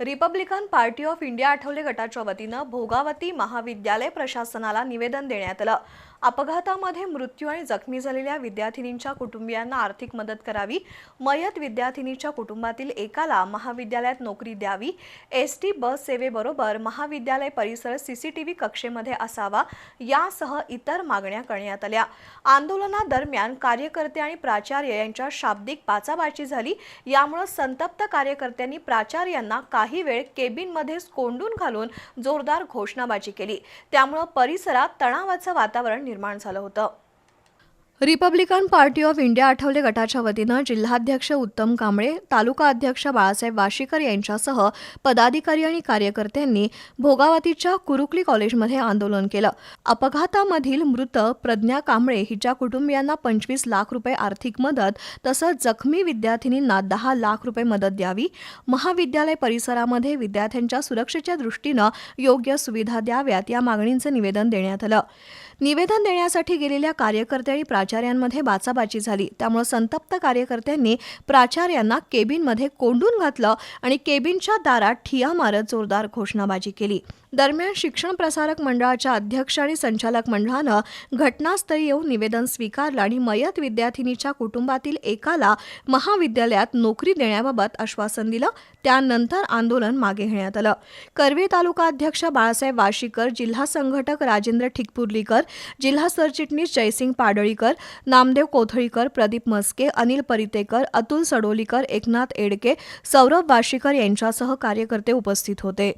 Republican Party of India Athawale गटाच्या वतीनं भोगावती महाविद्यालय प्रशासनाला निवेदन देण्यात आलं. अपघातामध्ये मृत्यू आणि जखमी झालेल्या विद्यार्थिनींच्या कुटुंबियांना आर्थिक मदत करावी. मयत विद्यार्थिनीच्या कुटुंबातील एकाला महाविद्यालयात नोकरी द्यावी. एस टी बस सेवेबरोबर महाविद्यालय परिसर सीसीटीव्ही कक्षेमध्ये असावा यासह इतर मागण्या करण्यात आल्या. आंदोलनादरम्यान कार्यकर्ते आणि प्राचार्य यांच्या शाब्दिक बाचाबाची झाली. यामुळे संतप्त कार्यकर्त्यांनी प्राचार्यांना काही वेळ केबिनमध्येच कोंडून घालून जोरदार घोषणाबाजी केली. त्यामुळे परिसरात तणावाचं वातावरण निर्माण झालं होतं. Republican Party of India Athawale गटाच्या वतीनं जिल्हाध्यक्ष उत्तम कांबळे तालुका अध्यक्ष बाळासाहेब वाशीकर यांच्यासह पदाधिकारी आणि कार्यकर्त्यांनी भोगावतीच्या कुरुकली कॉलेजमध्ये आंदोलन केलं. अपघातामधील मृत प्रज्ञा कांबळे हिच्या कुटुंबियांना पंचवीस लाख रुपये आर्थिक मदत तसंच जखमी विद्यार्थिनींना दहा लाख रुपये मदत द्यावी. महाविद्यालय परिसरामध्ये विद्यार्थ्यांच्या सुरक्षेच्या दृष्टीनं योग्य सुविधा द्याव्यात या मागणींचं निवेदन देण्यात आलं. निवेदन देण्यासाठी गेलेल्या कार्यकर्ते आणि प्राचार्यांमध्ये बाचाबाची झाली. त्यामुळे संतप्त कार्यकर्त्यांनी प्राचार्यांना केबिनमध्ये कोंडून घातलं आणि केबिनच्या दारात ठिया मारत जोरदार घोषणाबाजी केली. दरम्यान शिक्षण प्रसारक मंडळाच्या अध्यक्ष आणि संचालक मंडळानं घटनास्थळी येऊन निवेदन स्वीकारलं आणि मयत विद्यार्थिनीच्या कुटुंबातील एकाला महाविद्यालयात नोकरी देण्याबाबत आश्वासन दिलं. त्यानंतर आंदोलन मागे घेण्यात आलं. कर्वे तालुका अध्यक्ष बाळासाहेब वाशीकर जिल्हा संघटक राजेंद्र ठिकपुर्लीकर जिल्हा सरचिटणीस जयसिंग पाडळीकर नामदेव कोथळीकर प्रदीप मस्के अनिल परितेकर अतुल सडोलीकर एकनाथ एडके सौरभ वाशीकर यांच्यासह कार्यकर्ते उपस्थित होते.